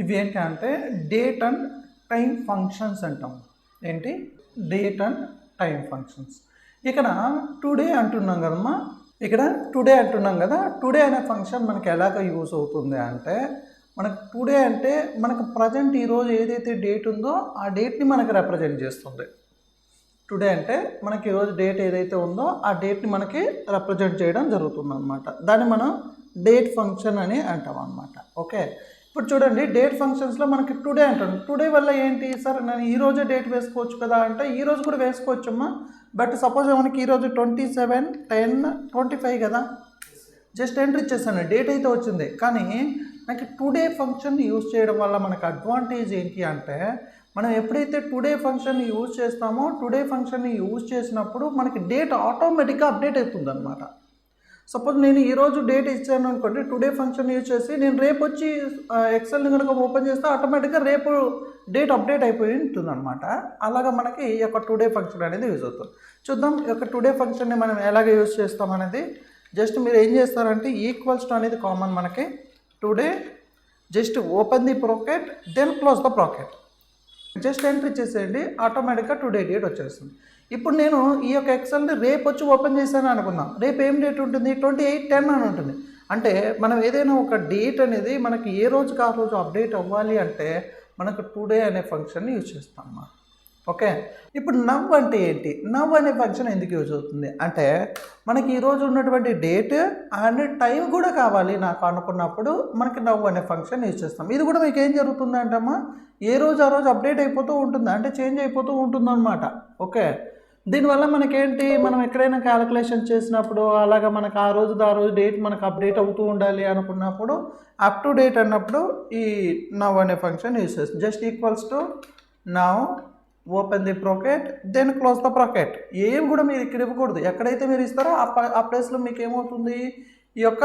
ఇవి ఏంటంటే date and time functions అంటాం. ఏంటి? Date and time functions. ఇక్కడ టుడే అంటున్నాం కదమ్మా. ఇక్కడ టుడే అంటున్నాం కదా. టుడే అనే ఫంక్షన్ మనకి ఎలాగ యూస్ అవుతుంది అంటే మనకు టుడే అంటే మనకు ప్రజెంట్ ఈరోజు ఏదైతే డేట్ ఉందో ఆ డేట్ని మనకి రిప్రజెంట్ చేస్తుంది. టుడే అంటే మనకి ఈరోజు డేట్ ఏదైతే ఉందో ఆ డేట్ని మనకి రిప్రజెంట్ చేయడం జరుగుతుంది అనమాట దాన్ని మనం డేట్ ఫంక్షన్ అని అంటాం అనమాట ఓకే? ఇప్పుడు చూడండి డేట్ ఫంక్షన్స్లో మనకి టుడే అంటాం టుడే వల్ల ఏంటి సార్? నేను ఈ రోజే డేట్ వేసుకోవచ్చు కదా అంటే ఈ రోజు కూడా వేసుకోవచ్చమ్మా. బట్ సపోజ్ మనకి ఈరోజు twenty seven ten twenty five కదా? జస్ట్ ఎంటర్ ఇచ్చేసాను. డేట్ అయితే వచ్చింది. కానీ నాకు టుడే ఫంక్షన్ యూజ్ చేయడం వల్ల మనకు అడ్వాంటేజ్ ఏంటి అంటే మనం ఎప్పుడైతే టుడే ఫంక్షన్ యూజ్ చేస్తామో టుడే ఫంక్షన్ని యూజ్ చేసినప్పుడు మనకి డేట్ ఆటోమేటిక్గా అప్డేట్ అవుతుంది అనమాట సపోజ్ నేను ఈరోజు డేట్ ఇచ్చాను అనుకోండి టుడే ఫంక్షన్ యూజ్ చేసి నేను రేపు వచ్చి ఎక్సెల్ని కనుక ఓపెన్ చేస్తే ఆటోమేటిక్గా రేపు డేట్ అప్డేట్ అయిపోయి ఉంటుంది అనమాట అలాగా మనకి ఈ యొక్క టుడే ఫంక్షన్ అనేది యూజ్ అవుతుంది. చూద్దాం ఈ యొక్క టుడే ఫంక్షన్ని మనం ఎలాగ యూజ్ చేస్తాం అనేది. జస్ట్ మీరు ఏం చేస్తారంటే ఈక్వల్స్ టు అనేది కామన్ మనకి. Today just open the bracket then close the bracket just entry ఇచ్చేసేయండి ఆటోమేటిక్గా టుడే డేట్ వచ్చేస్తుంది. ఇప్పుడు నేను ఈ యొక్క ఎక్సెల్ని రేపు వచ్చి ఓపెన్ చేశాను అనుకుందాం. రేపు ఏం డేట్ ఉంటుంది? ట్వంటీ ఎయిట్ టెన్ అని ఉంటుంది. అంటే మనం ఏదైనా ఒక డేట్ అనేది మనకి ఏ రోజుకి ఆ రోజు అప్డేట్ అవ్వాలి అంటే మనకు టుడే అనే ఫంక్షన్ని యూజ్ చేస్తాం అమ్మా. ఓకే? ఇప్పుడు నవ్ అంటే ఏంటి? నవ్ అనే ఫంక్షన్ ఎందుకు యూజ్ అవుతుంది? అంటే మనకి ఈరోజు ఉన్నటువంటి డేట్ అండ్ టైం కూడా కావాలి నాకు అనుకున్నప్పుడు మనకి నవ్ అనే ఫంక్షన్ యూజ్ చేస్తాం. ఇది కూడా మీకు ఏం జరుగుతుంది అంటమ్మా ఏ రోజు ఆ రోజు అప్డేట్ అయిపోతూ ఉంటుంది. అంటే చేంజ్ అయిపోతూ ఉంటుందన్నమాట. ఓకే? దీనివల్ల మనకేంటి? మనం ఎక్కడైనా క్యాలిక్యులేషన్ చేసినప్పుడు అలాగా మనకు ఆ రోజు ఆ రోజు డేట్ మనకు అప్డేట్ అవుతూ ఉండాలి అనుకున్నప్పుడు అప్ టు డేట్ అన్నప్పుడు ఈ నవ్ అనే ఫంక్షన్ యూస్ చేస్తుంది just equals to now open the bracket then close the bracket ఏం కూడా మీరు ఇక్కడ ఇవ్వకూడదు. ఎక్కడైతే మీరు ఇస్తారో ఆ ఆ ప్లేస్లో మీకు ఏమవుతుంది? ఈ యొక్క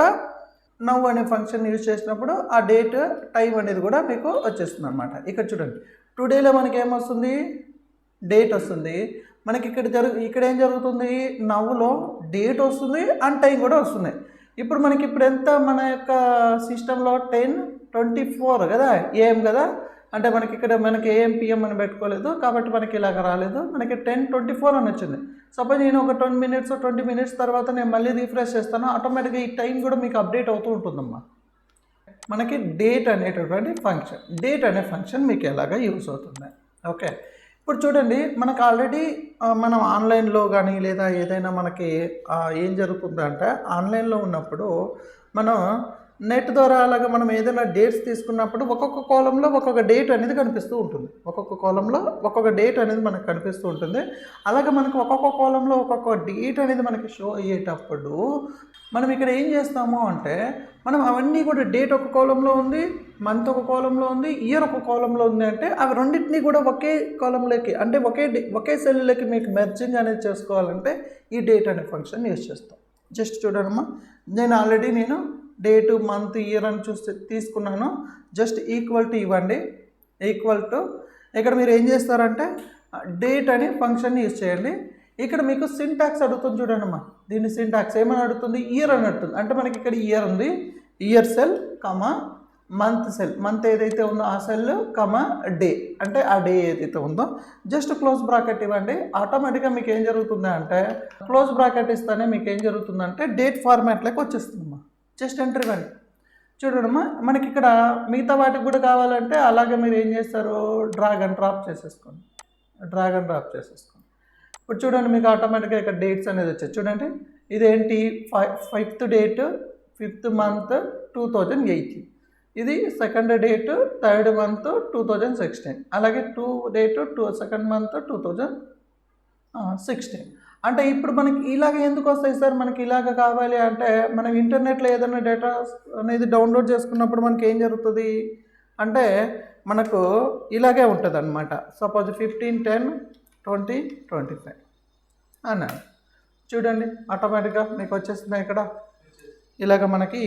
నవ్ అనే ఫంక్షన్ యూజ్ చేసినప్పుడు ఆ డేట్ టైం అనేది కూడా మీకు వచ్చేస్తుంది అనమాట ఇక్కడ చూడండి. టుడేలో మనకి ఏమొస్తుంది డేట్ వస్తుంది. మనకి ఇక్కడ జరుగు ఇక్కడ ఏం జరుగుతుంది? నవ్వులో డేట్ వస్తుంది అండ్ టైం కూడా వస్తుంది. ఇప్పుడు మనకి ఇప్పుడు ఎంత మన యొక్క సిస్టంలో టెన్ ట్వంటీ ఫోర్ కదా? ఏఎం కదా? అంటే మనకి ఇక్కడ మనకి ఏఎం పిఎం అని పెట్టుకోలేదు కాబట్టి మనకి ఇలాగ రాలేదు. మనకి టెన్ ట్వంటీ ఫోర్ అని వచ్చింది. సపోజ్ నేను ఒక ట్వంటీ మినిట్స్ ట్వంటీ మినిట్స్ తర్వాత నేను మళ్ళీ రీఫ్రెష్ చేస్తాను ఆటోమేటిక్గా ఈ టైం కూడా మీకు అప్డేట్ అవుతూ ఉంటుందమ్మా. మనకి డేట్ అనేటటువంటి ఫంక్షన్ డేట్ అనే ఫంక్షన్ మీకు ఎలాగ యూస్ అవుతుంది? ఓకే ఇప్పుడు చూడండి మనకు ఆల్రెడీ మనం ఆన్లైన్లో కానీ లేదా ఏదైనా మనకి ఏం జరుగుతుందంటే ఆన్లైన్లో ఉన్నప్పుడు మనం నెట్ ద్వారా అలాగా మనం ఏదైనా డేట్స్ తీసుకున్నప్పుడు ఒక్కొక్క కాలంలో ఒక్కొక్క డేట్ అనేది కనిపిస్తూ ఉంటుంది. ఒక్కొక్క కాలంలో ఒక్కొక్క డేట్ అనేది మనకు కనిపిస్తూ ఉంటుంది. అలాగే మనకు ఒక్కొక్క కాలంలో ఒక్కొక్క డేట్ అనేది మనకి షో అయ్యేటప్పుడు మనం ఇక్కడ ఏం చేస్తాము అంటే మనం అవన్నీ కూడా డేట్ ఒక కాలంలో ఉంది మంత్ ఒక కాలంలో ఉంది ఇయర్ ఒక కాలంలో ఉంది అంటే అవి రెండింటినీ కూడా ఒకే కాలంలోకి అంటే ఒకే డే- ఒకే సెల్లోకి మీకు మెర్జింగ్ అనేది చేసుకోవాలంటే ఈ డేట్ అనే ఫంక్షన్ యూజ్ చేస్తాం. జస్ట్ చూడమ్మా నేను ఆల్రెడీ నేను డేటు మంత్ ఇయర్ అని చూస్తే తీసుకున్నాను. జస్ట్ ఈక్వల్ టు ఇవ్వండి. ఈక్వల్ టు ఇక్కడ మీరు ఏం చేస్తారంటే డేట్ అనే ఫంక్షన్ యూజ్ చేయండి. ఇక్కడ మీకు సింటాక్స్ అడుగుతుంది చూడండి అమ్మా. దీన్ని సింటాక్స్ ఏమని అడుగుతుంది? ఇయర్ అని అడుగుతుంది. అంటే మనకి ఇక్కడ ఇయర్ ఉంది. Year cell comma month cell. Month ఏదైతే ఉందో ఆ సెల్ కమా డే. అంటే ఆ డే ఏదైతే ఉందో. జస్ట్ క్లోజ్ బ్రాకెట్ ఇవ్వండి. ఆటోమేటిక్గా మీకు ఏం జరుగుతుంది అంటే క్లోజ్ బ్రాకెట్ ఇస్తేనే మీకు ఏం జరుగుతుందంటే డేట్ ఫార్మాట్లోకి వచ్చేస్తుందమ్మా జస్ట్ ఎంటర్ ఇవ్వండి చూడమ్మా మనకి ఇక్కడ మిగతా వాటికి కూడా కావాలంటే అలాగే మీరు ఏం చేస్తారు? డ్రాగ్ అండ్ డ్రాప్ చేసేసుకోండి. డ్రాగ్ అండ్ డ్రాప్ చేసేసుకోండి. ఇప్పుడు చూడండి మీకు ఆటోమేటిక్గా ఇక్కడ డేట్స్ అనేది వచ్చాయి. చూడండి ఇదేంటి? Five fifth date fifth month two thousand eighteen. ఇది second date third month two thousand sixteen. అలాగే two date two second month two thousand sixteen. అంటే ఇప్పుడు మనకి ఇలాగ ఎందుకు వస్తాయి సార్? మనకి ఇలాగ కావాలి అంటే మనం ఇంటర్నెట్లో ఏదైనా డేటా అనేది డౌన్లోడ్ చేసుకున్నప్పుడు మనకి ఏం జరుగుతుంది? అంటే మనకు ఇలాగే ఉంటుంది అనమాట suppose fifteen ten twenty twenty five అన్నాడు. చూడండి ఆటోమేటిక్గా మీకు వచ్చేస్తుంది ఇక్కడ. ఇలాగ మనకి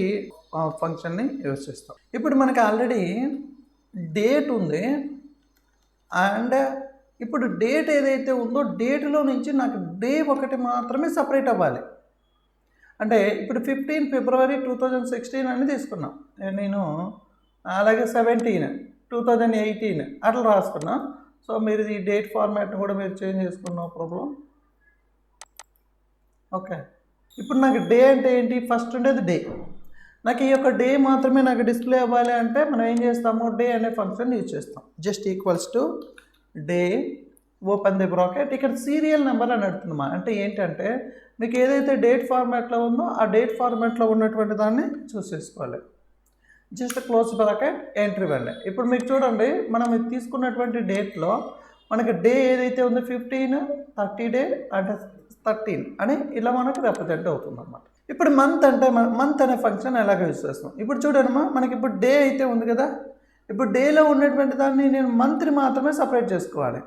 ఫంక్షన్ని యూజ్ చేస్తాం. ఇప్పుడు మనకి ఆల్రెడీ డేట్ ఉంది. అండ్ ఇప్పుడు డేట్ ఏదైతే ఉందో డేట్లో నుంచి నాకు డే ఒకటి మాత్రమే సపరేట్ అవ్వాలి. అంటే ఇప్పుడు fifteen February two thousand sixteen అని తీసుకున్నాం. నేను అలాగే సెవెంటీన్ టూ థౌజండ్ ఎయిటీన్ అట్లా రాసుకున్నా. సో మీరు ఈ డేట్ ఫార్మాట్ని కూడా మీరు చేంజ్ చేసుకున్న ప్రాబ్లం. ఓకే. ఇప్పుడు నాకు డే అంటే ఏంటి? ఫస్ట్ ఉండేది డే. నాకు ఈ యొక్క డే మాత్రమే నాకు డిస్ప్లే అవ్వాలి అంటే మనం ఏం చేస్తాము? డే అనే ఫంక్షన్ యూజ్ చేస్తాం. Just equals to day open the bracket. ఇక్కడ సీరియల్ నెంబర్ అని అడుగుతుందమ్మా. అంటే ఏంటంటే మీకు ఏదైతే డేట్ ఫార్మాట్లో ఉందో ఆ డేట్ ఫార్మాట్లో ఉన్నటువంటి దాన్ని చూస్ చేసుకోవాలి. జస్ట్ క్లోజ్ బ్రాకెట్ ఎంట్రీ వెళ్ళి ఇప్పుడు మీకు చూడండి మనం తీసుకున్నటువంటి డేట్లో మనకి డే ఏదైతే ఉందో ఫిఫ్టీన్ థర్టీ డే అంటే థర్టీన్ అని ఇలా మనకు రిప్రజెంట్ అవుతుంది అనమాట ఇప్పుడు మంత్ అంటే మంత్ అనే ఫంక్షన్ ఎలాగ యూజ్ చేస్తాం ఇప్పుడు చూడమ్మా మనకి ఇప్పుడు డే అయితే ఉంది కదా ఇప్పుడు డేలో ఉన్నటువంటి దాన్ని నేను మంత్ని మాత్రమే సపరేట్ చేసుకోవాలి.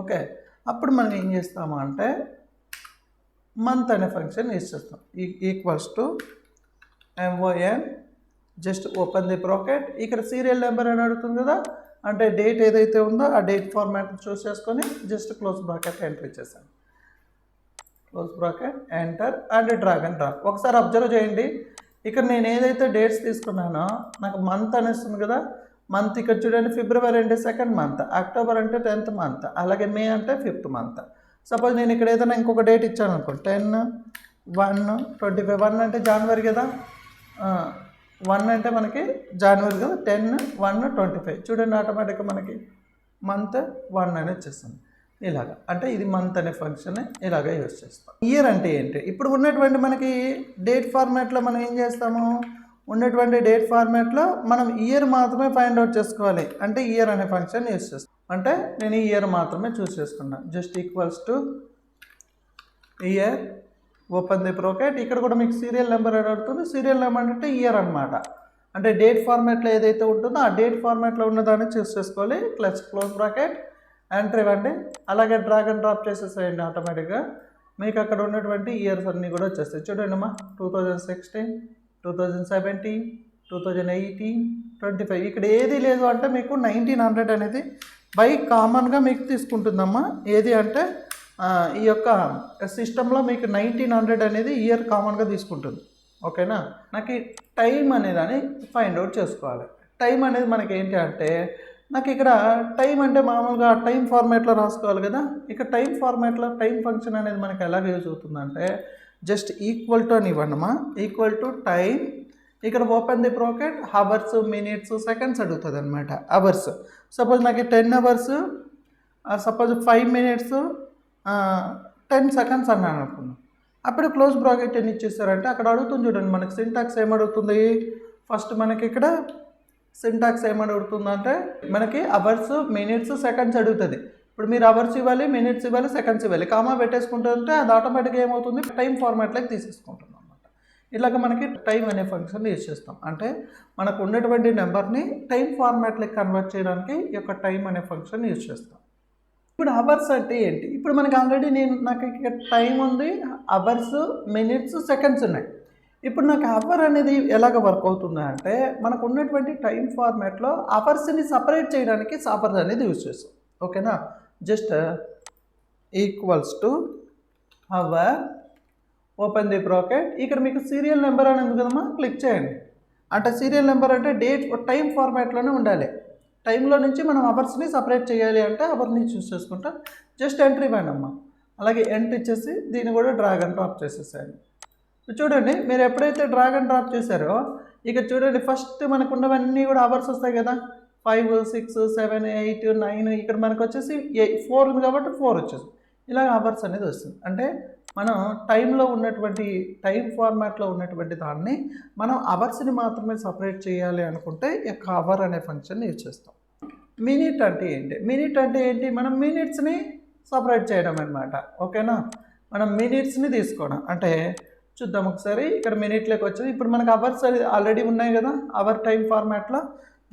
ఓకే? అప్పుడు మనం ఏం చేస్తాము అంటే మంత్ అనే ఫంక్షన్ యూజ్ చేస్తాం equals to M O N. Just open the bracket ఇక్కడ సీరియల్ నెంబర్ అని అడుగుతుంది కదా? అంటే డేట్ ఏదైతే ఉందో ఆ డేట్ ఫార్మాట్ చూస్ చేసుకొని జస్ట్ క్లోజ్ బ్రాకెట్ ఎంటర్ చేశాను close bracket enter and drag and drop. ఒకసారి అబ్జర్వ్ చేయండి. ఇక్కడ నేను ఏదైతే డేట్స్ తీసుకున్నానో నాకు మంత్ అనేస్తుంది కదా? మంత్ ఇక్కడ చూడండి ఫిబ్రవరి అంటే సెకండ్ మంత్ అక్టోబర్ అంటే టెన్త్ మంత్ అలాగే మే అంటే ఫిఫ్త్ మంత్ సపోజ్ నేను ఇక్కడ ఏదైనా ఇంకొక డేట్ ఇచ్చాను అనుకో ten one twenty five one అంటే జనవరి కదా? వన్ అంటే మనకి జనవరి కదా? టెన్ వన్ ట్వంటీ ఫైవ్ చూడండి ఆటోమేటిక్గా మనకి మంత్ వన్ అని వచ్చేస్తుంది. ఇలాగ. అంటే ఇది మంత్ అనే ఫంక్షన్ ఇలాగ యూజ్ చేస్తాం. ఇయర్ అంటే ఏంటి? ఇప్పుడు ఉన్నటువంటి మనకి డేట్ ఫార్మాట్లో మనం ఏం చేస్తాము? ఉన్నటువంటి డేట్ ఫార్మాట్లో మనం ఇయర్ మాత్రమే ఫైండ్ అవుట్ చేసుకోవాలి. అంటే ఇయర్ అనే ఫంక్షన్ యూస్ చేస్తాం. అంటే నేను ఈ ఇయర్ మాత్రమే చూస్ చేసుకున్నాను just equals to year open the bracket ఇక్కడ కూడా మీకు సీరియల్ నెంబర్ అని అడుగుతుంది. సీరియల్ నెంబర్ అంటే ఇయర్ అనమాట అంటే డేట్ ఫార్మాట్లో ఏదైతే ఉంటుందో ఆ డేట్ ఫార్మాట్లో ఉన్నదాన్ని చూస్ చేసుకోవాలి. క్లచ్ క్లోజ్ బ్రాకెట్ ఎంటర్ ఇవ్వండి. అలాగే డ్రాగ్ అండ్ డ్రాప్ చేసేసేయండి ఆటోమేటిక్గా మీకు అక్కడ ఉన్నటువంటి ఇయర్స్ అన్నీ కూడా వచ్చేస్తాయి. చూడండి అమ్మా two thousand sixteen two thousand seventeen two thousand eighteen twenty five ఇక్కడ ఏది లేదు అంటే మీకు నైన్టీన్ హండ్రెడ్ అనేది బైక్ కామన్గా మీకు తీసుకుంటుందమ్మా. ఏది అంటే ఈ యొక్క సిస్టంలో మీకు నైన్టీన్ హండ్రెడ్ అనేది ఇయర్ కామన్గా తీసుకుంటుంది. ఓకేనా నాకు ఈ టైం అనేదాన్ని ఫైండ్ అవుట్ చేసుకోవాలి. టైం అనేది మనకి ఏంటి అంటే నాకు ఇక్కడ టైం అంటే మామూలుగా టైం ఫార్మాట్లో రాసుకోవాలి కదా? ఇక టైం ఫార్మాట్లో టైం ఫంక్షన్ అనేది మనకి ఎలాగ యూజ్ అవుతుందంటే జస్ట్ ఈక్వల్ టు అని ఇవ్వండిమా ఈక్వల్ టు టైం. ఇక్కడ open the bracket hours minutes seconds అడుగుతుంది అనమాట అవర్స్. సపోజ్ నాకు ten hours suppose five minutes ten seconds అన్నాను అనుకున్నాను అప్పుడు క్లోజ్ బ్రాకెట్ ఎన్ని ఇచ్చేసారంటే అక్కడ అడుగుతుంది చూడండి మనకి సింటాక్స్ ఏమడుగుతుంది ఫస్ట్ మనకి ఇక్కడ సింటాక్స్ ఏమడుగుతుందంటే మనకి అవర్స్ మినిట్స్ సెకండ్స్ అడుగుతుంది. ఇప్పుడు మీరు అవర్స్ ఇవ్వాలి మినిట్స్ ఇవ్వాలి సెకండ్స్ ఇవ్వాలి. కామా పెట్టేసుకుంటుంటే అది ఆటోమేటిక్గా ఏమవుతుంది? టైం ఫార్మాట్లోకి తీసేసుకుంటుంది అనమాట ఇలాగ మనకి టైం అనే ఫంక్షన్ యూజ్ చేస్తాం. అంటే మనకు ఉన్నటువంటి నెంబర్ని టైం ఫార్మాట్లోకి కన్వర్ట్ చేయడానికి ఈ యొక్క టైం అనే ఫంక్షన్ యూజ్ చేస్తాం. ఇప్పుడు అవర్స్ అంటే ఏంటి? ఇప్పుడు మనకి ఆల్రెడీ నేను నాకు ఇక్కడ టైం ఉంది అవర్స్ మినిట్స్ సెకండ్స్ ఉన్నాయి. ఇప్పుడు నాకు అవర్ అనేది ఎలాగ వర్క్ అవుతుంది అంటే మనకు ఉన్నటువంటి టైం ఫార్మాట్లో అవర్స్ని సపరేట్ చేయడానికి సాపర్స్ అనేది యూజ్ చేస్తాం. ఓకేనా? Just equals to hour open the bracket. ఇక్కడ మీకు సీరియల్ నెంబర్ అని ఉంది కదమ్మా క్లిక్ చేయండి. అంటే సీరియల్ నెంబర్ అంటే డేట్ టైం ఫార్మాట్లోనే ఉండాలి. టైంలో నుంచి మనం అవర్స్ని సపరేట్ చేయాలి అంటే అవర్ని చూస్ చేసుకుంటా. జస్ట్ ఎంట్రీ ఇవ్వండి అమ్మా అలాగే ఎంట్రీ ఇచ్చేసి దీన్ని కూడా డ్రాగ్ అండ్ డ్రాప్ చేసేసాను చూడండి మీరు ఎప్పుడైతే డ్రాగ్ అండ్ డ్రాప్ చేశారో ఇక చూడండి ఫస్ట్ మనకు ఉన్నవన్నీ కూడా అవర్స్ వస్తాయి కదా. Five six seven eight nine ఇక్కడ మనకు వచ్చేసి ఫోర్ ఉంది కాబట్టి ఫోర్ వచ్చేసి. ఇలాగ అవర్స్ అనేది వస్తుంది. అంటే మనం టైంలో ఉన్నటువంటి టైం ఫార్మాట్లో ఉన్నటువంటి దాన్ని మనం అవర్స్ని మాత్రమే సపరేట్ చేయాలి అనుకుంటే ఈ యొక్క అవర్ అనే ఫంక్షన్ యూజ్ చేస్తాం. మినిట్ అంటే ఏంటి? మినిట్ అంటే ఏంటి? మనం మినిట్స్ని సపరేట్ చేయడం అనమాట ఓకేనా మనం మినిట్స్ని తీసుకోవడం. అంటే చూద్దాం ఒకసారి. ఇక్కడ మినిట్లోకి వచ్చేది. ఇప్పుడు మనకు అవర్స్ ఆల్రెడీ ఉన్నాయి కదా? అవర్ టైం ఫార్మాట్లో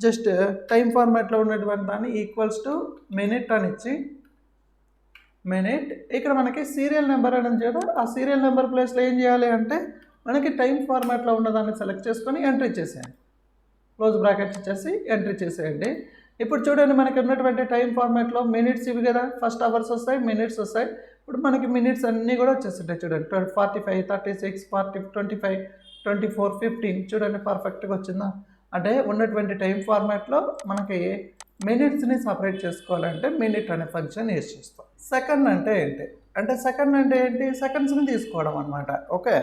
జస్ట్ టైం ఫార్మాట్లో ఉన్నటువంటి దాన్ని ఈక్వల్స్ టు మినిట్ అని ఇచ్చి మినిట్. ఇక్కడ మనకి సీరియల్ నెంబర్ అని ఉంది ఆ సీరియల్ నెంబర్ ప్లేస్లో ఏం చేయాలి అంటే మనకి టైం ఫార్మాట్లో ఉన్నదాన్ని సెలెక్ట్ చేసుకొని ఎంట్రీ చేసేయండి. క్లోజ్ బ్రాకెట్స్ ఇచ్చేసి ఎంట్రీ చేసేయండి. ఇప్పుడు చూడండి మనకి ఉన్నటువంటి టైం ఫార్మాట్లో మినిట్స్ ఇవి కదా. ఫస్ట్ అవర్స్ వస్తాయి మినిట్స్ వస్తాయి. ఇప్పుడు మనకి మినిట్స్ అన్నీ కూడా వచ్చేస్తుంటాయి చూడండి. Twenty forty five thirty six forty twenty five twenty four fifteen చూడండి పర్ఫెక్ట్గా వచ్చిందా? అంటే ఉన్నటువంటి టైం ఫార్మాట్లో మనకి మినిట్స్ని సపరేట్ చేసుకోవాలంటే మినిట్ అనే ఫంక్షన్ యూజ్ చేస్తాం. సెకండ్ అంటే ఏంటి? అంటే సెకండ్ అంటే ఏంటి? సెకండ్స్ని తీసుకోవడం అనమాట ఓకే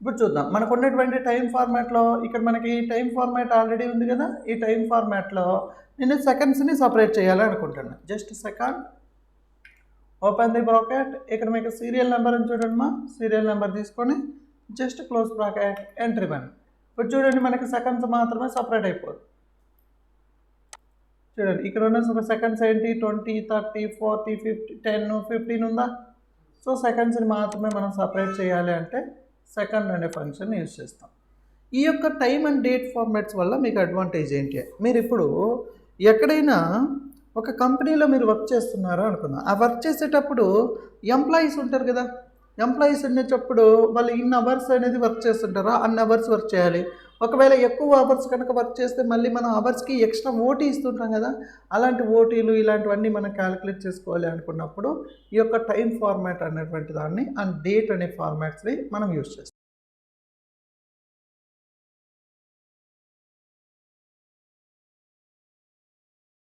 ఇప్పుడు చూద్దాం. మనకు ఉన్నటువంటి టైం ఫార్మాట్లో ఇక్కడ మనకి ఈ టైం ఫార్మాట్ ఆల్రెడీ ఉంది కదా? ఈ టైం ఫార్మాట్లో నేను సెకండ్స్ని సపరేట్ చేయాలి అనుకుంటున్నాను just second open the bracket ఇక్కడ మీకు సీరియల్ నెంబర్ అని చూడండి మా. సీరియల్ నెంబర్ తీసుకొని just close bracket entry one ఇప్పుడు చూడండి మనకి సెకండ్స్ మాత్రమే సపరేట్ అయిపోదు. చూడండి ఇక్కడ ఉన్న సెకండ్స్ ఏంటి? Twenty thirty forty fifty ten fifteen ఉందా? సో సెకండ్స్ని మాత్రమే మనం సపరేట్ చేయాలి అంటే సెకండ్ అనే ఫంక్షన్ యూజ్ చేస్తాం. ఈ యొక్క టైం అండ్ డేట్ ఫార్మాట్స్ వల్ల మీకు అడ్వాంటేజ్ ఏంటి? మీరు ఇప్పుడు ఎక్కడైనా ఒక కంపెనీలో మీరు వర్క్ చేస్తున్నారు అనుకుందాం. ఆ వర్క్ చేసేటప్పుడు ఎంప్లాయీస్ ఉంటారు కదా? ఎంప్లాయీస్ ఉండేటప్పుడు వాళ్ళు ఇన్ని అవర్స్ అనేది వర్క్ చేస్తుంటారా? అన్ని అవర్స్ వర్క్ చేయాలి. ఒకవేళ ఎక్కువ అవర్స్ కనుక వర్క్ చేస్తే మళ్ళీ మనం అవర్స్కి ఎక్స్ట్రా ఓటీ ఇస్తుంటాం కదా? అలాంటి ఓటీలు ఇలాంటివన్నీ మనం క్యాలిక్యులేట్ చేసుకోవాలి అనుకున్నప్పుడు ఈ యొక్క టైం ఫార్మాట్ అనేటువంటి దాన్ని అండ్ డేట్ అనే ఫార్మాట్స్ని మనం యూస్ చేస్తాం.